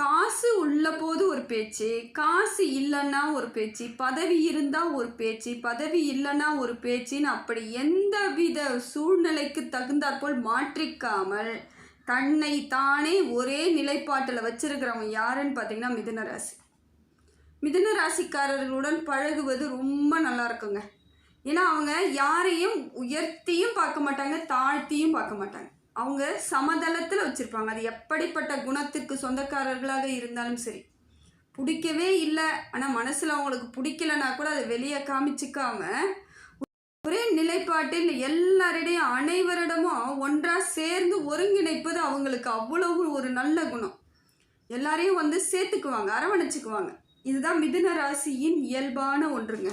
காசு உள்ள போது ஒரு பேச்சு காசு இல்லைன்னா ஒரு பேச்சு பதவி இருந்தால் ஒரு பேச்சு பதவி இல்லைன்னா ஒரு பேச்சுன்னு அப்படி எந்த வித சூழ்நிலைக்கு தகுந்தாற்போல் மாற்றிக்காமல் தன்னை தானே ஒரே நிலைப்பாட்டில் வச்சிருக்கிறவங்க யாருன்னு பார்த்தீங்கன்னா மிதுன ராசி. மிதுன ராசிக்காரர்களுடன் பழகுவது ரொம்ப நல்லா இருக்குங்க. ஏன்னா அவங்க யாரையும் உயர்த்தியும் பார்க்க மாட்டாங்க தாழ்த்தியும் பார்க்க மாட்டாங்க. அவங்க சமதளத்தில் வச்சுருப்பாங்க. அது எப்படிப்பட்ட குணத்துக்கு சொந்தக்காரர்களாக இருந்தாலும் சரி. பிடிக்கவே இல்லை. ஆனால் மனசில் அவங்களுக்கு பிடிக்கலனா கூட அதை வெளியே காமிச்சிக்காம ஒரே நிலைப்பாட்டில் எல்லாரிடையும் அனைவரிடமும் ஒன்றாக சேர்ந்து ஒருங்கிணைப்பது அவங்களுக்கு அவ்வளவு ஒரு நல்ல குணம். எல்லாரையும் வந்து சேர்த்துக்குவாங்க அரவணைச்சிக்குவாங்க. இதுதான் மிதுன ராசியின் இயல்பான ஒன்றுங்க.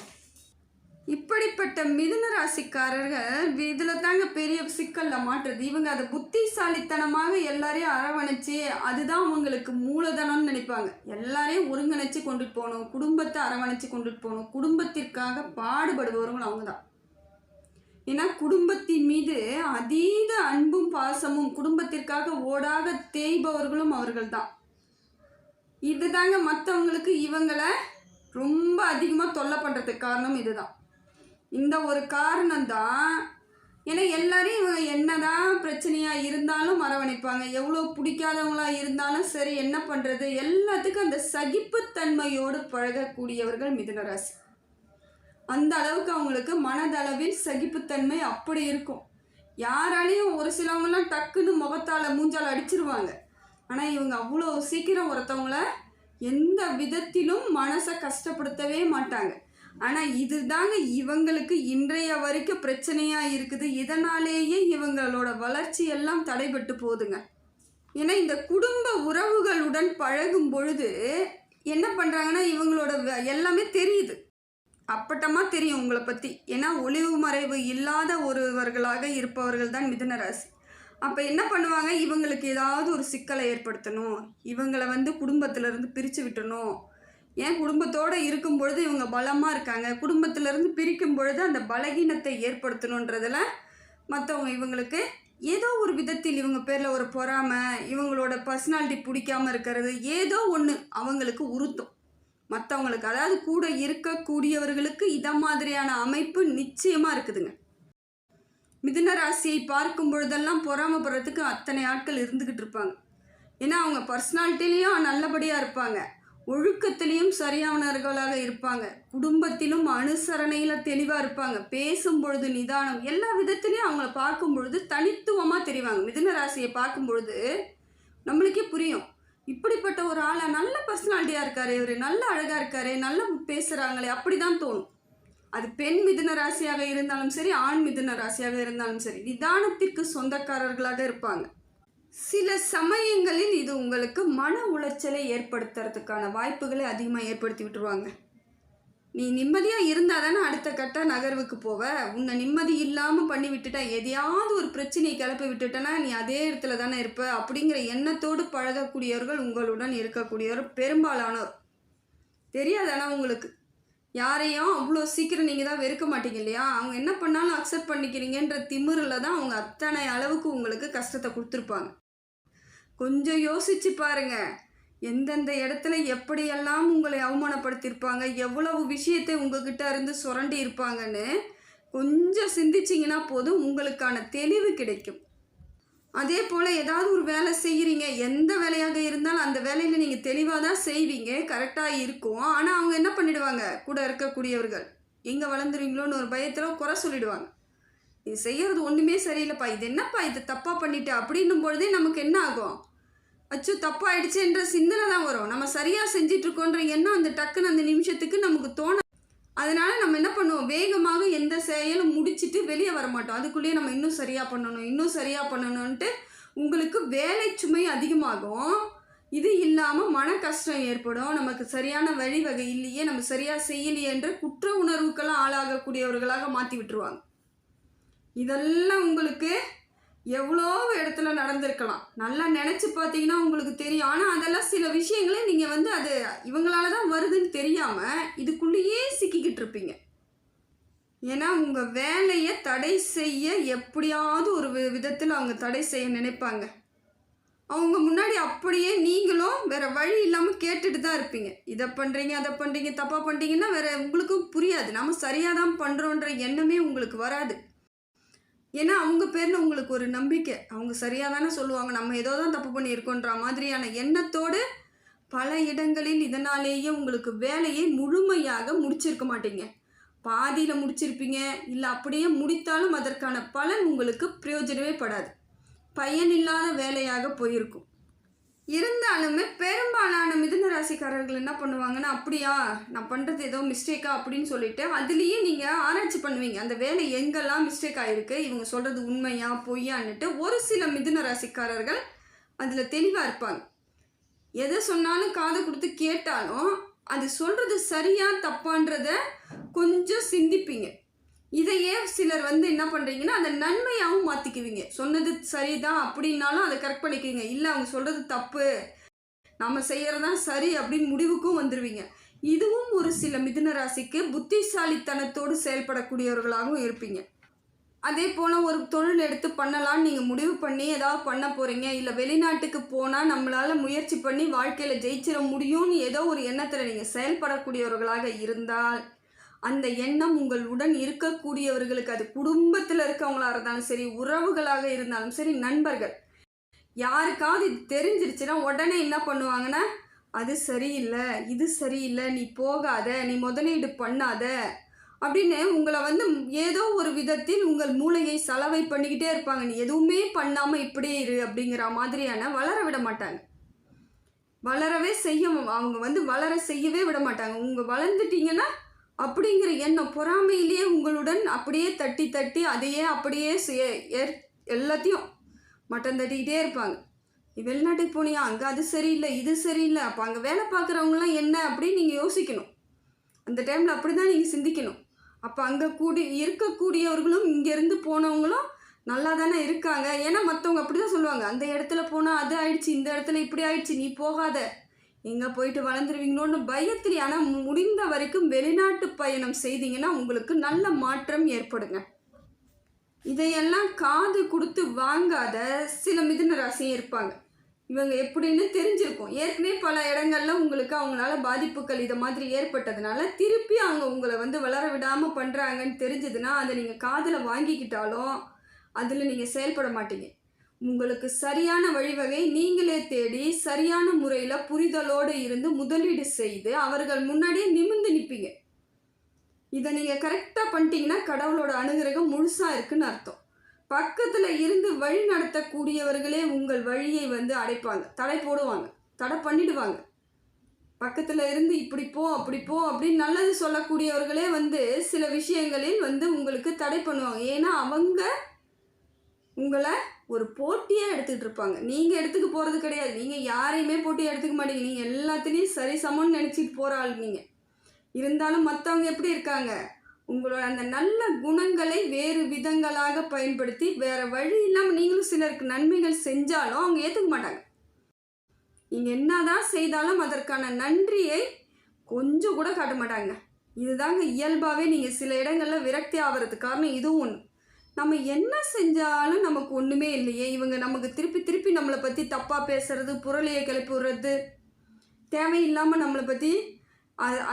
இப்படிப்பட்ட மிதுன ராசிக்காரர்கள் இதில் தாங்க பெரிய சிக்கலில் மாட்டுறது இவங்க அதை புத்திசாலித்தனமாக எல்லாரையும் அரவணைச்சு அதுதான் அவங்களுக்கு மூலதனம்னு நினைப்பாங்க. எல்லாரையும் ஒருங்கிணைச்சு கொண்டுட்டு போகணும் குடும்பத்தை அரவணைச்சு கொண்டுட்டு போகணும். குடும்பத்திற்காக பாடுபடுபவர்களும் அவங்க தான் ஏன்னா குடும்பத்தின் மீது அதீத அன்பும் பாசமும் குடும்பத்திற்காக ஓடாக தேய்பவர்களும் அவர்கள் தான் இதுதாங்க மற்றவங்களுக்கு இவங்களை ரொம்ப அதிகமாக தொல்லை பண்ணுறதுக்கு காரணம் இதுதான். இந்த ஒரு காரணம் தான் ஏன்னா எல்லாரையும் இவங்க என்னதான் பிரச்சனையாக இருந்தாலும் மரவணைப்பாங்க எவ்வளோ பிடிக்காதவங்களா இருந்தாலும் சரி என்ன பண்ணுறது எல்லாத்துக்கும் அந்த சகிப்புத்தன்மையோடு பழகக்கூடியவர்கள் மிதுனராசி. அந்த அளவுக்கு அவங்களுக்கு மனதளவில் சகிப்புத்தன்மை அப்படி இருக்கும். யாராலையும் ஒரு சிலவங்கலாம் டக்குன்னு முகத்தால் மூஞ்சால் அடிச்சிருவாங்க. ஆனால் இவங்க அவ்வளோ சீக்கிரம் ஒருத்தவங்கள எந்த விதத்திலும் மனசை கஷ்டப்படுத்தவே மாட்டாங்க. ஆனால் இதுதாங்க இவங்களுக்கு இன்றைய வரைக்கும் பிரச்சனையாக இருக்குது. இதனாலேயே இவங்களோட வளர்ச்சி எல்லாம் தடைபட்டு போகுதுங்க. ஏன்னா இந்த குடும்ப உறவுகளுடன் பழகும் பொழுது என்ன பண்ணுறாங்கன்னா இவங்களோட வ- எல்லாமே தெரியுது. அப்பட்டமாக தெரியும் உங்களை பற்றி ஏன்னா ஒளிவு மறைவு இல்லாத ஒருவர்களாக இருப்பவர்கள் தான் மிதுன ராசி அப்போ என்ன பண்ணுவாங்க? இவங்களுக்கு ஏதாவது ஒரு சிக்கலை ஏற்படுத்தணும். இவங்களை வந்து குடும்பத்திலேருந்து பிரித்து விட்டணும். ஏன் குடும்பத்தோடு இருக்கும் பொழுது இவங்க பலமாக இருக்காங்க? குடும்பத்திலேருந்து பிரிக்கும் பொழுது அந்த பலகீனத்தை ஏற்படுத்தணுன்றதில் மற்றவங்க இவங்களுக்கு ஏதோ ஒரு விதத்தில் இவங்க பேரில் ஒரு பொறாமை இவங்களோட பர்சனாலிட்டி பிடிக்காம இருக்கிறது ஏதோ ஒன்று அவங்களுக்கு உறுத்தும். மற்றவங்களுக்கு அதாவது கூட இருக்கக்கூடியவர்களுக்கு இத மாதிரியான அமைப்பு நிச்சயமாக இருக்குதுங்க. மிதுன ராசியை பார்க்கும் பொழுதெல்லாம் பொறாமப்படுறதுக்கு அத்தனை ஆட்கள் இருந்துக்கிட்டு இருப்பாங்க. ஏன்னா அவங்க பர்சனாலிட்டிலையும் நல்லபடியாக இருப்பாங்க. ஒழுக்கத்திலையும் சரியானவர்களாக இருப்பாங்க. குடும்பத்திலும் அனுசரணையில் தெளிவாக இருப்பாங்க. பேசும் பொழுது நிதானம் எல்லா விதத்துலேயும் அவங்கள பார்க்கும் பொழுது தனித்துவமாக தெரிவாங்க. மிதுன ராசியை பார்க்கும் பொழுது நம்மளுக்கே புரியும். இப்படிப்பட்ட ஒரு ஆளாக நல்ல பர்சனாலிட்டியாக இருக்காரு இவர் நல்ல அழகாக இருக்காரு நல்லா பேசுகிறாங்களே அப்படி தான் தோணும். அது பெண் மிதுன ராசியாக இருந்தாலும் சரி ஆண் மிதுன ராசியாக இருந்தாலும் சரி நிதானத்திற்கு சொந்தக்காரர்களாக இருப்பாங்க. சில சமயங்களில் இது உங்களுக்கு மன உளைச்சலை ஏற்படுத்துறதுக்கான வாய்ப்புகளை அதிகமாக ஏற்படுத்தி விட்டுருவாங்க. நீ நிம்மதியாக இருந்தால் தானே அடுத்த கட்ட நகர்வுக்கு போவ. உன்னை நிம்மதி இல்லாமல் பண்ணி விட்டுட்டா எதையாவது ஒரு பிரச்சனையை கிளப்பி விட்டுட்டனா நீ அதே இடத்துல தானே இருப்ப அப்படிங்கிற எண்ணத்தோடு பழகக்கூடியவர்கள் உங்களுடன் இருக்கக்கூடியவர் பெரும்பாலானோர். தெரியாதானா உங்களுக்கு. யாரையும் அவ்வளோ சீக்கிரம் நீங்கள் தான் வெறுக்க மாட்டீங்க இல்லையா? அவங்க என்ன பண்ணாலும் அக்செப்ட் பண்ணிக்கிறீங்கன்ற திமிரில் தான் அவங்க அத்தனை அளவுக்கு உங்களுக்கு கஷ்டத்தை கொடுத்துருப்பாங்க. கொஞ்சம் யோசிச்சு பாருங்க. எந்தெந்த இடத்துல எப்படியெல்லாம் உங்களை அவமானப்படுத்தியிருப்பாங்க எவ்வளவு விஷயத்தை உங்ககிட்ட இருந்து சுரண்டி இருப்பாங்கன்னு கொஞ்சம் சிந்திச்சிங்கன்னா போதும் உங்களுக்கான தெளிவு கிடைக்கும். அதே போல் ஏதாவது ஒரு வேலை செய்கிறீங்க எந்த வேலையாக இருந்தாலும் அந்த வேலையில் நீங்கள் தெளிவாக தான் செய்வீங்க கரெக்டாக இருக்கும். ஆனால் அவங்க என்ன பண்ணிடுவாங்க? கூட இருக்கக்கூடியவர்கள். எங்கே வளர்ந்துருவீங்களோன்னு ஒரு பயத்தில் குறை சொல்லிடுவாங்க. இது செய்யறது ஒன்றுமே சரியில்லைப்பா. இது என்னப்பா இது? தப்பாக பண்ணிட்டு. அப்படின்னும் பொழுதே நமக்கு என்ன ஆகும்? அச்சோ தப்பாயிடுச்சுன்ற சிந்தனை தான் வரும். நம்ம சரியாக செஞ்சிட்ருக்கோன்ற எண்ணம் அந்த டக்குன்னு அந்த நிமிஷத்துக்கு நமக்கு தோண அதனால் நம்ம என்ன பண்ணுவோம்? வேகமாக எந்த செயலும் முடிச்சுட்டு வெளியே வர மாட்டோம். அதுக்குள்ளேயே நம்ம இன்னும் சரியாக பண்ணணும் இன்னும் சரியாக பண்ணணும்ன்ட்டு உங்களுக்கு வேலை சுமை அதிகமாகும். இது இல்லாமல் மன கஷ்டம் ஏற்படும். நமக்கு சரியான வழிவகை இல்லையே நம்ம சரியாக செய்யலையே என்ற குற்ற உணர்வுக்கெல்லாம் ஆளாகக்கூடியவர்களாக மாற்றி விட்டுருவாங்க. இதெல்லாம் உங்களுக்கு எவ்வளோ இடத்துல நடந்திருக்கலாம். நல்லா நினச்சி பார்த்தீங்கன்னா உங்களுக்கு தெரியும். ஆனால் அதெல்லாம் சில விஷயங்களே நீங்கள் வந்து அது இவங்களால தான் வருதுன்னு தெரியாமல் இதுக்குள்ளேயே சிக்கிக்கிட்டு இருப்பீங்க. ஏன்னா உங்கள் வேலையை தடை செய்ய எப்படியாவது ஒரு வி- விதத்தில் அவங்க தடை செய்ய நினைப்பாங்க. அவங்க முன்னாடி அப்படியே நீங்களும் வேறு வழி இல்லாமல் கேட்டுட்டு தான் இருப்பீங்க. இதை பண்ணுறீங்க அதை பண்ணுறீங்க தப்பாக பண்ணுறீங்கன்னா வேறு உங்களுக்கும் புரியாது. நம்ம சரியாக தான் பண்ணுறோன்ற எண்ணமே உங்களுக்கு வராது. ஏன்னா அவங்க பேரில் உங்களுக்கு ஒரு நம்பிக்கை. அவங்க சரியாக தானே சொல்லுவாங்க. நம்ம ஏதோ தான் தப்பு பண்ணியிருக்கோன்ற மாதிரியான எண்ணத்தோடு பல இடங்களில் இதனாலேயே உங்களுக்கு வேலையை முழுமையாக முடிச்சிருக்க மாட்டீங்க. பாதியில் முடிச்சிருப்பீங்க. இல்லை அப்படியே முடித்தாலும் அதற்கான பலன் உங்களுக்கு பிரயோஜனமே படாது. பயனில்லாத வேலையாக போயிருக்கும். இருந்தாலுமே பெரும்பாலான மிதுன ராசிக்காரர்கள் என்ன பண்ணுவாங்கன்னா அப்படியா நான் பண்ணுறது ஏதோ மிஸ்டேக்கா அப்படின்னு சொல்லிட்டு அதுலேயே நீங்கள் ஆராய்ச்சி பண்ணுவீங்க. அந்த வேலை எங்கெல்லாம் மிஸ்டேக் ஆகிருக்கு இவங்க சொல்கிறது உண்மையா பொய்யான்னுட்டு ஒரு சில மிதுன ராசிக்காரர்கள் அதில் தெளிவாக இருப்பாங்க. எதை சொன்னாலும் காதை கொடுத்து கேட்டாலும் அது சொல்கிறது சரியா தப்பான்றத கொஞ்சம் சிந்திப்பீங்க. இதையே சிலர் வந்து என்ன பண்ணுறீங்கன்னா அந்த நன்மையாகவும் மாற்றிக்குவீங்க சொன்னது சரிதான் அப்படின்னாலும் அதை கரெக்ட் பண்ணிக்குவீங்க. இல்லை அவங்க சொல்கிறது தப்பு. நம்ம செய்கிறதான் சரி அப்படின்னு முடிவுக்கும் வந்துடுவீங்க இதுவும் ஒரு சில மிதுன ராசிக்கு புத்திசாலித்தனத்தோடு செயல்படக்கூடியவர்களாகவும் இருப்பீங்க. அதே போல் ஒரு தொழில் எடுத்து பண்ணலாம்னு நீங்கள் முடிவு பண்ணி ஏதாவது பண்ண போகிறீங்க இல்லை வெளிநாட்டுக்கு போனால் நம்மளால் முயற்சி பண்ணி வாழ்க்கையில் ஜெயிச்சிட முடியும்னு ஏதோ ஒரு எண்ணத்தில் நீங்கள் செயல்படக்கூடியவர்களாக இருந்தால் அந்த எண்ணம் உங்களுடன் இருக்கக்கூடியவர்களுக்கு அது குடும்பத்தில் இருக்கவங்களா இருந்தாலும் சரி உறவுகளாக இருந்தாலும் சரி நண்பர்கள். யாருக்காவது இது தெரிஞ்சிருச்சுன்னா உடனே என்ன பண்ணுவாங்கன்னா அது சரியில்லை இது சரியில்லை நீ போகாத நீ முதலீடு பண்ணாத அப்படின்னு உங்களை வந்து ஏதோ ஒரு விதத்தில் உங்கள் மூளையை சலவை பண்ணிக்கிட்டே இருப்பாங்க. நீ எதுவுமே பண்ணாமல் இப்படியே இரு அப்படிங்கிற மாதிரியான வளர விட மாட்டாங்க. வளரவே செய்ய அவங்க வந்து வளர செய்யவே விட மாட்டாங்க. உங்கள் வளர்ந்துட்டீங்கன்னா அப்படிங்கிற எண்ணம் பொறாமையிலேயே உங்களுடன் அப்படியே தட்டி தட்டி அதையே அப்படியே ஏற்- எல்லாத்தையும் மட்டம் தட்டிக்கிட்டே இருப்பாங்க. நீ வெளிநாட்டுக்கு போனியா? அங்கே அது சரியில்லை இது சரியில்லை. அப்போ அங்கே வேலை பார்க்குறவங்களாம் என்ன? அப்படின்னு நீங்கள் யோசிக்கணும். அந்த டைமில் அப்படி தான் நீங்கள் சிந்திக்கணும். அப்போ அங்கே கூடி இருக்கக்கூடியவர்களும் இங்கேருந்து போனவங்களும் நல்லா தானே இருக்காங்க. ஏன்னா மற்றவங்க அப்படி தான் சொல்லுவாங்க. அந்த இடத்துல போனால் அது ஆயிடுச்சு இந்த இடத்துல இப்படி ஆயிடுச்சு நீ போகாத. எங்கே போயிட்டு வளர்ந்துருவீங்களோன்னு பயத்தில் ஆனால் முடிந்த வரைக்கும் வெளிநாட்டு பயணம் செய்தீங்கன்னா உங்களுக்கு நல்ல மாற்றம் ஏற்படுங்க. இதையெல்லாம் காது கொடுத்து வாங்காத சில மிதுன ராசியும் இருப்பாங்க. இவங்க எப்படின்னு தெரிஞ்சிருக்கும். ஏற்கனவே பல இடங்கள்ல உங்களுக்கு அவங்களால பாதிப்புகள் இதை மாதிரி ஏற்பட்டதுனால திருப்பி அவங்க உங்களை வந்து வளர விடாமல் பண்ணுறாங்கன்னு தெரிஞ்சதுன்னா அதை நீங்கள் காதில் வாங்கிக்கிட்டாலும் அதில் நீங்கள் செயல்பட மாட்டீங்க. உங்களுக்கு சரியான வழிவகை நீங்களே தேடி சரியான முறையில் புரிதலோடு இருந்து முதலீடு செய்து அவர்கள் முன்னாடியே நிமிர்ந்து நிற்பீங்க இதை நீங்கள் கரெக்டாக பண்ணிட்டீங்கன்னா கடவுளோட அனுகிரகம் முழுசாக இருக்குன்னு அர்த்தம். பக்கத்தில் இருந்து வழி நடத்தக்கூடியவர்களே உங்கள் வழியை வந்து அடைப்பாங்க. தடை போடுவாங்க. தடை பண்ணிடுவாங்க. பக்கத்தில் இருந்து இப்படி போ அப்படி போ அப்படின்னு நல்லது சொல்லக்கூடியவர்களே வந்து சில விஷயங்களில் வந்து உங்களுக்கு தடை பண்ணுவாங்க. ஏன்னா அவங்க உங்களை ஒரு போட்டியாக எடுத்துக்கிட்டு இருப்பாங்க நீங்கள் எடுத்துக்க போகிறது கிடையாது. நீங்கள் யாரையுமே போட்டியாக எடுத்துக்க மாட்டீங்க. நீங்கள் எல்லாத்துலேயும் சரி சமம்னு நினச்சிட்டு போகிற ஆள் நீங்கள் இருந்தாலும் மற்றவங்க எப்படி இருக்காங்க? உங்களோட அந்த நல்ல குணங்களை வேறு விதங்களாக பயன்படுத்தி வேறு வழி இல்லாமல் நீங்களும் சிலருக்கு நன்மைகள் செஞ்சாலும் அவங்க ஏற்றுக்க மாட்டாங்க. நீங்கள் என்னதான் செய்தாலும் அதற்கான நன்றியை கொஞ்சம் கூட காட்ட மாட்டாங்க. இதுதாங்க இயல்பாகவே நீங்கள் சில இடங்களில் விரக்தி ஆகிறதுக்கு காரணம் இதுவும் ஒன்று நம்ம என்ன செஞ்சாலும் நமக்கு ஒன்றுமே இல்லையே. இவங்க நமக்கு திருப்பி திருப்பி நம்மளை பற்றி தப்பாக பேசுறது புரளியை கிளப்பி விடுறது தேவையில்லாமல் நம்மளை பற்றி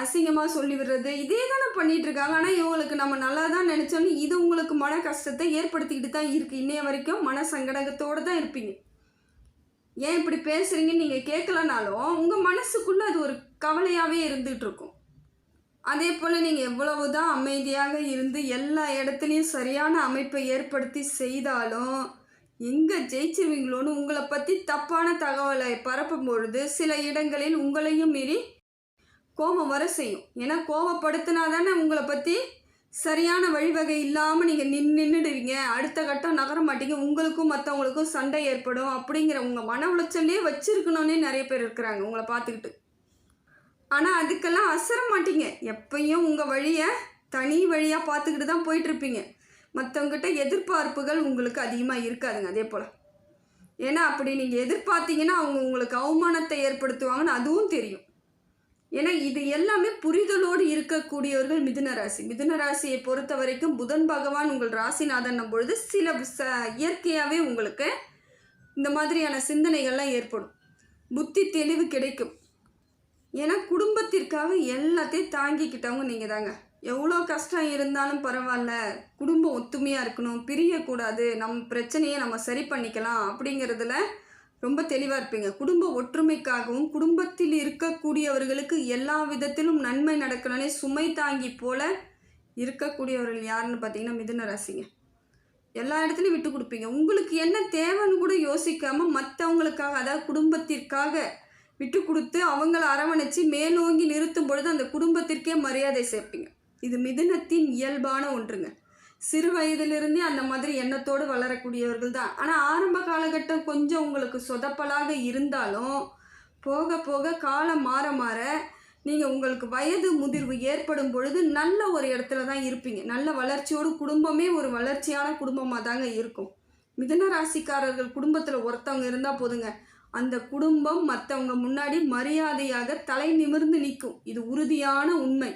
அசிங்கமாக சொல்லி விடுறது இதே தானே பண்ணிட்டு இருக்காங்க ஆனால் இவங்களுக்கு நம்ம நல்லா தான் நினச்சோன்னு இது உங்களுக்கு மன கஷ்டத்தை ஏற்படுத்திக்கிட்டு தான் இருக்குது இன்னைய வரைக்கும் மன சங்கடத்தோடு தான் இருப்பீங்க. ஏன் இப்படி பேசுகிறீங்கன்னு நீங்கள் கேட்கலனாலும் உங்கள் மனசுக்குள்ளே அது ஒரு கவலையாகவே இருந்துகிட்டு இருக்கும். அதே போல் நீங்கள் எவ்வளவு தான் அமைதியாக இருந்து எல்லா இடத்துலையும் சரியான அமைப்பை ஏற்படுத்தி செய்தாலும் எங்கே ஜெயிச்சிருவீங்களோன்னு உங்களை பற்றி தப்பான தகவலை பரப்பும் பொழுது சில இடங்களில் உங்களையும் மீறி கோபம் வர செய்யும். ஏன்னா கோபப்படுத்தினா தானே உங்களை பற்றி சரியான வழிவகை இல்லாமல் நீங்கள் நின் நின்றுடுவீங்க அடுத்த கட்டம் நகர மாட்டீங்க. உங்களுக்கும் மற்றவங்களுக்கும் சண்டை ஏற்படும் அப்படிங்கிற உங்கள் மன உளைச்சல்லே வச்சுருக்கணுன்னே நிறைய பேர் இருக்கிறாங்க உங்களை பார்த்துக்கிட்டு. ஆனால் அதுக்கெல்லாம் அசர மாட்டீங்க. எப்பயும் உங்கள் வழியை தனி வழியாக பார்த்துக்கிட்டு தான் போயிட்டுருப்பீங்க. மற்றவங்ககிட்ட எதிர்பார்ப்புகள் உங்களுக்கு அதிகமாக இருக்காதுங்க அதே போல். ஏன்னா அப்படி நீங்கள் எதிர்பார்த்தீங்கன்னா அவங்க உங்களுக்கு அவமானத்தை ஏற்படுத்துவாங்கன்னு அதுவும் தெரியும். ஏன்னா இது எல்லாமே புரிதலோடு இருக்கக்கூடியவர்கள் மிதுன ராசி. மிதுன ராசியை பொறுத்த வரைக்கும் புதன் பகவான் உங்கள் ராசிநாதன் பொழுது சில ச இயற்கையாகவே உங்களுக்கு இந்த மாதிரியான சிந்தனைகள்லாம் ஏற்படும். புத்தி தெளிவு கிடைக்கும். ஏன்னா குடும்பத்திற்காக எல்லாத்தையும் தாங்கிக்கிட்டவங்க நீங்கள் தாங்க எவ்வளோ கஷ்டம் இருந்தாலும் பரவாயில்ல. குடும்பம் ஒத்துமையாக இருக்கணும். பிரியக்கூடாது. நம்ம பிரச்சனையை நம்ம சரி பண்ணிக்கலாம் அப்படிங்கிறதுல ரொம்ப தெளிவாக இருப்பீங்க. குடும்ப ஒற்றுமைக்காகவும் குடும்பத்தில் இருக்கக்கூடியவர்களுக்கு எல்லா விதத்திலும் நன்மை நடக்கணும்னே சுமை தாங்கி போல இருக்கக்கூடியவர்கள் யாருன்னு பார்த்தீங்கன்னா மிதுன ராசிங்க. எல்லா இடத்துலையும் விட்டு கொடுப்பீங்க. உங்களுக்கு என்ன தேவைன்னு கூட யோசிக்காமல் மற்றவங்களுக்காக அதாவது குடும்பத்திற்காக விட்டு கொடுத்து அவங்கள அரவணைச்சு மேலோங்கி நிறுத்தும் பொழுது அந்த குடும்பத்திற்கே மரியாதை சேர்ப்பீங்க. இது மிதுனத்தின் இயல்பான ஒன்றுங்க. சிறு வயதிலிருந்தே அந்த மாதிரி எண்ணத்தோடு வளரக்கூடியவர்கள் தான் ஆனால் ஆரம்ப காலகட்டம் கொஞ்சம் உங்களுக்கு சொதப்பலாக இருந்தாலும் போக போக காலம் மாற மாற நீங்கள் உங்களுக்கு வயது முதிர்வு ஏற்படும் பொழுது நல்ல ஒரு இடத்துல தான் இருப்பீங்க. நல்ல வளர்ச்சியோடு குடும்பமே ஒரு வளர்ச்சியான குடும்பமாக தாங்க இருக்கும். மிதுன ராசிக்காரர்கள் குடும்பத்தில் ஒருத்தவங்க இருந்தால் போதுங்க. அந்த குடும்பம் மற்றவங்க முன்னாடி மரியாதையாக தலை நிமிர்ந்து நிற்கும். இது உறுதியான உண்மை.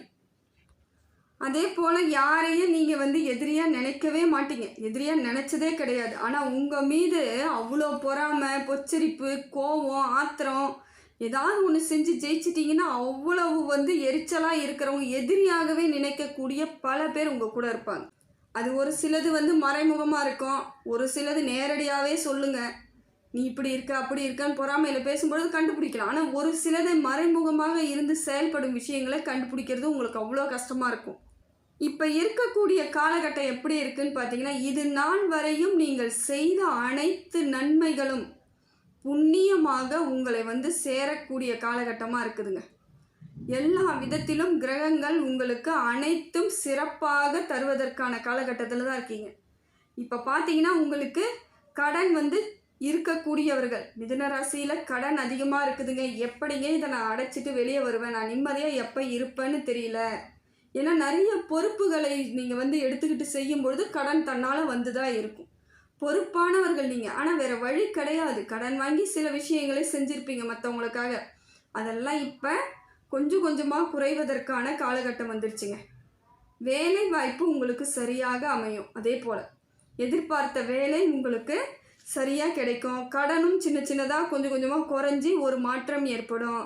அதே போல் யாரையும் நீங்கள் வந்து எதிரியாக நினைக்கவே மாட்டீங்க. எதிரியாக நினச்சதே கிடையாது. ஆனால் உங்கள் மீது அவ்வளோ பொறாமை பொச்சரிப்பு கோபம் ஆத்திரம் ஏதாவது ஒன்று செஞ்சு ஜெயிச்சிட்டிங்கன்னா அவ்வளவு வந்து எரிச்சலாக இருக்கிறவங்க எதிரியாகவே நினைக்கக்கூடிய பல பேர் உங்கள் கூட இருப்பாங்க. அது ஒரு சிலது வந்து மறைமுகமாக இருக்கும். ஒரு சிலது நேரடியாகவே சொல்லுங்கள் நீ இப்படி இருக்க அப்படி இருக்கான்னு பொறாமையில் பேசும்பொழுது கண்டுபிடிக்கலாம். ஆனால் ஒரு சிலதை மறைமுகமாக இருந்து செயல்படும் விஷயங்களை கண்டுபிடிக்கிறது உங்களுக்கு அவ்வளோ கஷ்டமாக இருக்கும். இப்போ இருக்கக்கூடிய காலகட்டம் எப்படி இருக்குன்னு பார்த்தீங்கன்னா இது நாள் வரையும் நீங்கள் செய்த அனைத்து நன்மைகளும் புண்ணியமாக உங்களை வந்து சேரக்கூடிய காலகட்டமாக இருக்குதுங்க. எல்லா விதத்திலும் கிரகங்கள் உங்களுக்கு அனைத்தும் சிறப்பாக தருவதற்கான காலகட்டத்தில் தான் இருக்கீங்க. இப்போ பார்த்தீங்கன்னா உங்களுக்கு கடன் வந்து இருக்கக்கூடியவர்கள். மிதுன ராசியில் கடன் அதிகமாக இருக்குதுங்க. எப்படிங்க இதை நான் அடைச்சிட்டு வெளியே வருவேன்? நான் நிம்மதியாக எப்போ இருப்பேன்னு தெரியல. ஏன்னா நிறைய பொறுப்புகளை நீங்கள் வந்து எடுத்துக்கிட்டு செய்யும்பொழுது கடன் தன்னால் வந்து தான் இருக்கும். பொறுப்பானவர்கள் நீங்கள் ஆனால் வேறு வழி கிடையாது. கடன் வாங்கி சில விஷயங்களை செஞ்சுருப்பீங்க மற்றவங்களுக்காக அதெல்லாம் இப்போ கொஞ்சம் கொஞ்சமாக குறைவதற்கான காலகட்டம் வந்துருச்சுங்க. வேலை வாய்ப்பு உங்களுக்கு சரியாக அமையும். அதே போல் எதிர்பார்த்த வேலை உங்களுக்கு சரியாக கிடைக்கும். கடனும் சின்ன சின்னதாக கொஞ்சம் கொஞ்சமாக குறைஞ்சி ஒரு மாற்றம் ஏற்படும்.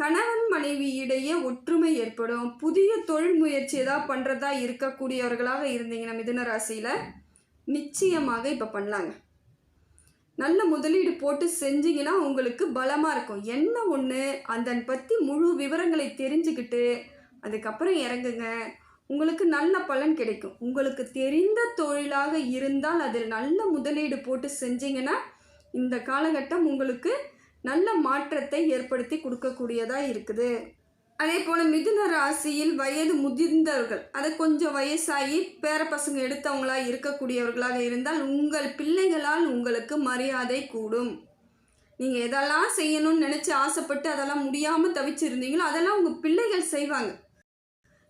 கணவன் மனைவி இடையே ஒற்றுமை ஏற்படும். புதிய தொழில் முயற்சி ஏதாவது பண்ணுறதா இருக்கக்கூடியவர்களாக இருந்தீங்கன்னா மிதுன ராசியில். நிச்சயமாக இப்போ பண்ணலாங்க. நல்ல முதலீடு போட்டு செஞ்சிங்கன்னா உங்களுக்கு பலமாக இருக்கும். என்ன ஒன்று அதன் பற்றி முழு விவரங்களை தெரிஞ்சுக்கிட்டு அதுக்கப்புறம் இறங்குங்க. உங்களுக்கு நல்ல பலன் கிடைக்கும். உங்களுக்கு தெரிந்த தொழிலாக இருந்தால் அதில் நல்ல முதலீடு போட்டு செஞ்சீங்கன்னா இந்த காலகட்டம் உங்களுக்கு நல்ல மாற்றத்தை ஏற்படுத்தி கொடுக்கக்கூடியதாக இருக்குது. அதே போல் மிதுன ராசியில் வயது முதிர்ந்தவர்கள் அது கொஞ்சம் வயசாகி பேர பசங்க எடுத்தவங்களாக இருக்கக்கூடியவர்களாக இருந்தால் உங்கள் பிள்ளைகளால் உங்களுக்கு மரியாதை கூடும். நீங்கள் எதெல்லாம் செய்யணும்னு நினச்சி ஆசைப்பட்டு அதெல்லாம் முடியாமல் தவிச்சிருந்தீங்களோ அதெல்லாம் உங்கள் பிள்ளைகள் செய்வாங்க.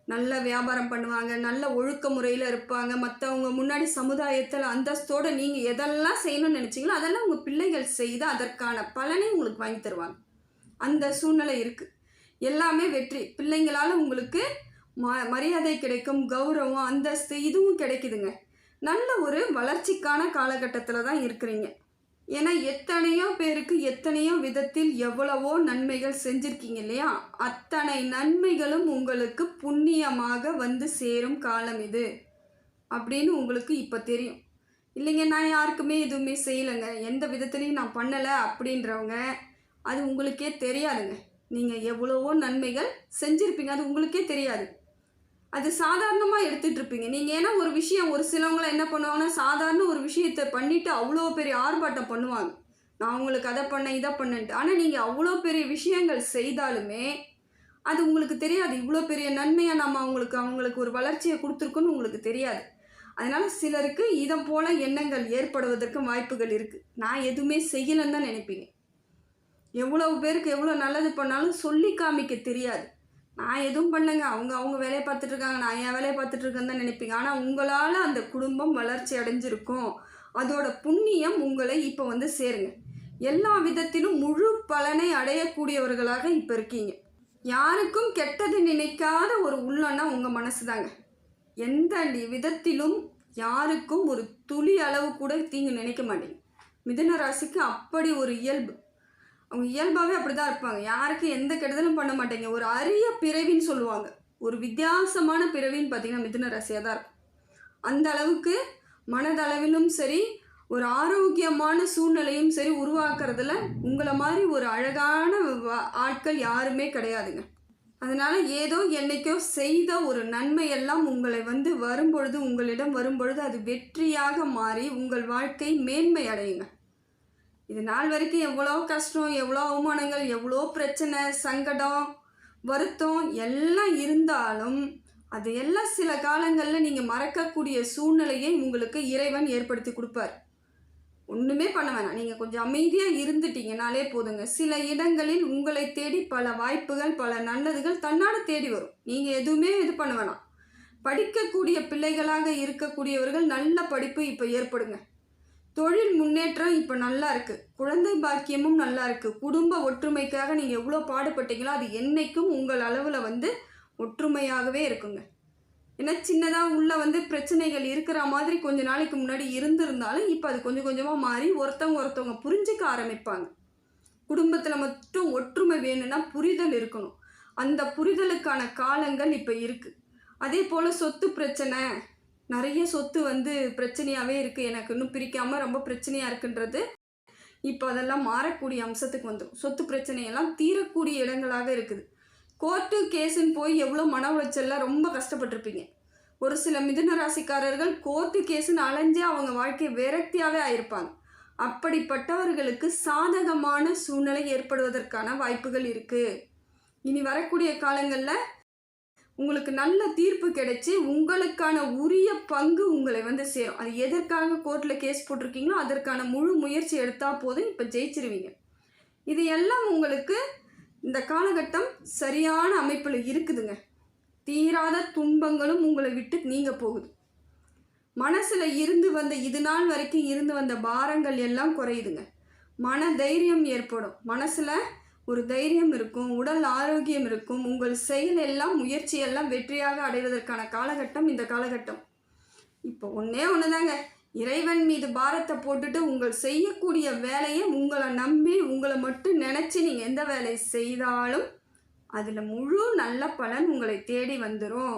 நல்ல வியாபாரம் பண்ணுவாங்க நல்ல ஒழுக்க முறையில் இருப்பாங்க. மற்றவங்க முன்னாடி சமுதாயத்தில் அந்தஸ்தோடு நீங்கள் எதெல்லாம் செய்யணும்னு நினச்சிங்களோ அதெல்லாம் உங்கள் பிள்ளைகள் செய்து அதற்கான பலனை உங்களுக்கு வாங்கி தருவாங்க. அந்த சூழ்நிலை இருக்குது எல்லாமே வெற்றி. பிள்ளைங்களால் உங்களுக்கு ம மரியாதை கிடைக்கும் கௌரவம் அந்தஸ்து இதுவும் கிடைக்குதுங்க. நல்ல ஒரு வளர்ச்சிக்கான காலகட்டத்தில் தான் இருக்கிறீங்க. ஏன்னா எத்தனையோ பேருக்கு எத்தனையோ விதத்தில் எவ்வளவோ நன்மைகள் செஞ்சுருக்கீங்க இல்லையா? அத்தனை நன்மைகளும் உங்களுக்கு புண்ணியமாக வந்து சேரும் காலம் இது. அப்படின்னு உங்களுக்கு இப்போ தெரியும். இல்லைங்க நான் யாருக்குமே எதுவுமே செய்யலைங்க. எந்த விதத்துலையும் நான் பண்ணலை அப்படின்றவங்க அது உங்களுக்கே தெரியாதுங்க. நீங்கள் எவ்வளவோ நன்மைகள் செஞ்சுருப்பீங்க அது உங்களுக்கே தெரியாது. அது சாதாரணமாக எடுத்துகிட்டு இருப்பீங்க நீங்கள் ஏன்னா ஒரு விஷயம் ஒரு சிலவங்கள என்ன பண்ணுவாங்கன்னா சாதாரண ஒரு விஷயத்தை பண்ணிவிட்டு அவ்வளோ பெரிய ஆர்ப்பாட்டம் பண்ணுவாங்க. நான் உங்களுக்கு அதை பண்ணேன் இதை பண்ணேன்ட்டு. ஆனால் நீங்கள் அவ்வளோ பெரிய விஷயங்கள் செய்தாலுமே அது உங்களுக்கு தெரியாது. இவ்வளோ பெரிய நன்மையாக நம்ம அவங்களுக்கு அவங்களுக்கு ஒரு வளர்ச்சியை கொடுத்துருக்கோன்னு உங்களுக்கு தெரியாது. அதனால் சிலருக்கு இதை போல் எண்ணங்கள் ஏற்படுவதற்கு வாய்ப்புகள் இருக்குது நான் எதுவுமே செய்யலைன்னு தான் நினைப்பீங்க. எவ்வளவு பேருக்கு எவ்வளோ நல்லது பண்ணாலும் சொல்லி காமிக்க தெரியாது. நான் எதுவும் பண்ணுங்க அவங்க அவங்க வேலையை பார்த்துட்டு இருக்காங்க நான் என் வேலையை பார்த்துட்டு இருக்கேன்னு தான் நினைப்பீங்க. ஆனால் உங்களால் அந்த குடும்பம் வளர்ச்சி அடைஞ்சிருக்கும். அதோட புண்ணியம் உங்களை இப்போ வந்து சேருங்க. எல்லா விதத்திலும் முழு பலனை அடையக்கூடியவர்களாக இப்போ இருக்கீங்க. யாருக்கும் கெட்டது நினைக்காத ஒரு உள்ளன்னா உங்கள் மனசு தாங்க எந்த விதத்திலும் யாருக்கும் ஒரு துளி அளவு கூட தீங்கு நினைக்க மாட்டேங்க. மிதுன ராசிக்கு அப்படி ஒரு இயல்பு. அவங்க இயல்பாகவே அப்படி தான் இருப்பாங்க. யாருக்கும் எந்த கெடுதலும் பண்ண மாட்டேங்க. ஒரு அரிய பிறவின்னு சொல்லுவாங்க. ஒரு வித்தியாசமான பிறவின்னு பார்த்தீங்கன்னா மிதுன ராசியாக தான் இருக்கும். அந்த அளவுக்கு மனதளவிலும் சரி ஒரு ஆரோக்கியமான சூழ்நிலையும் சரி உருவாக்குறதுல உங்களை மாதிரி ஒரு அழகான ஆட்கள் யாருமே கிடையாதுங்க. அதனால் ஏதோ என்னைக்கோ செய்த ஒரு நன்மையெல்லாம் உங்களை வந்து வரும்பொழுது உங்களிடம் வரும்பொழுது அது வெற்றியாக மாறி உங்கள் வாழ்க்கை மேன்மை அடையுங்க. இது நாள் வரைக்கும் எவ்வளோ கஷ்டம் எவ்வளோ அவமானங்கள் எவ்வளோ பிரச்சனை சங்கடம் வருத்தம் எல்லாம் இருந்தாலும் அது எல்லாம் சில காலங்களில் நீங்கள் மறக்கக்கூடிய சூழ்நிலையை உங்களுக்கு இறைவன் ஏற்படுத்தி கொடுப்பார். ஒன்றுமே பண்ண வேணாம். நீங்கள் கொஞ்சம் அமைதியாக இருந்துட்டீங்கனாலே போதுங்க. சில இடங்களில் உங்களை தேடி பல வாய்ப்புகள் பல நல்லதுகள் தன்னால தேடி வரும். நீங்கள் எதுவுமே இது பண்ண வேணாம். படிக்கக்கூடிய பிள்ளைகளாக இருக்கக்கூடியவர்கள் நல்ல படிப்பு இப்போ ஏற்படுங்க. தொழில் முன்னேற்றம் இப்போ நல்லா இருக்குது குழந்தை பாக்கியமும் நல்லா இருக்குது குடும்ப ஒற்றுமைக்காக நீங்கள் எவ்வளோ பாடுபட்டீங்களோ அது என்றைக்கும் உங்கள் அளவில் வந்து ஒற்றுமையாகவே இருக்குங்க. ஏன்னா சின்னதாக உள்ளே வந்து பிரச்சனைகள் இருக்கிற மாதிரி கொஞ்ச நாளைக்கு முன்னாடி இருந்திருந்தாலும் இப்போ அது கொஞ்சம் கொஞ்சமாக மாறி ஒருத்தவங்க ஒருத்தவங்க புரிஞ்சுக்க ஆரம்பிப்பாங்க. குடும்பத்தில் மட்டும் ஒற்றுமை வேணும்னா புரிதல் இருக்கணும். அந்த புரிதலுக்கான காலங்கள் இப்போ இருக்குது அதே போல் சொத்து பிரச்சனை நிறைய சொத்து வந்து பிரச்சனையாகவே இருக்குது எனக்கு இன்னும் பிரிக்காமல் ரொம்ப பிரச்சனையாக இருக்குன்றது இப்போ அதெல்லாம் மாறக்கூடிய அம்சத்துக்கு வந்துடும் சொத்து பிரச்சனையெல்லாம் தீரக்கூடிய இடங்களாக இருக்குது. கோர்ட்டு கேஸுன்னு போய் எவ்வளோ மன உளைச்சல்லாம் ரொம்ப கஷ்டப்பட்டிருப்பீங்க. ஒரு சில மிதுன ராசிக்காரர்கள் கோர்ட்டு கேஸுன்னு அலைஞ்சு அவங்க வாழ்க்கை விரக்தியாகவே ஆயிருப்பாங்க. அப்படிப்பட்டவர்களுக்கு சாதகமான சூழ்நிலை ஏற்படுவதற்கான வாய்ப்புகள் இருக்குது இனி வரக்கூடிய காலங்களில் உங்களுக்கு நல்ல தீர்ப்பு கிடைச்சி உங்களுக்கான உரிய பங்கு உங்களை வந்து சேரும் அது எதற்காக கோர்ட்டில் கேஸ் போட்டிருக்கீங்களோ அதற்கான முழு முயற்சி எடுத்தால் போதும் இப்போ ஜெயிச்சிருவீங்க. இது எல்லாம் உங்களுக்கு இந்த காலகட்டம் சரியான அமைப்பில் இருக்குதுங்க. தீராத துன்பங்களும் உங்களை விட்டு நீங்கள் போகுது. மனசில் இருந்து வந்த இது நாள் வரைக்கும் இருந்து வந்த பாரங்கள் எல்லாம் குறையுதுங்க. மன தைரியம் ஏற்படும். மனசில் ஒரு தைரியம் இருக்கும் உடல் ஆரோக்கியம் இருக்கும் உங்கள் செயல் எல்லாம் முயற்சி எல்லாம் வெற்றியாக அடைவதற்கான காலகட்டம் இந்த காலகட்டம். இப்போ ஒன்றே ஒன்று தாங்க இறைவன் மீது பாரத்தை போட்டுட்டு உங்கள் செய்யக்கூடிய வேலையை உங்களை நம்பி உங்களை மட்டும் நினச்சி நீங்கள் எந்த வேலை செய்தாலும் அதில் முழு நல்ல பலன் உங்களை தேடி வந்துடும்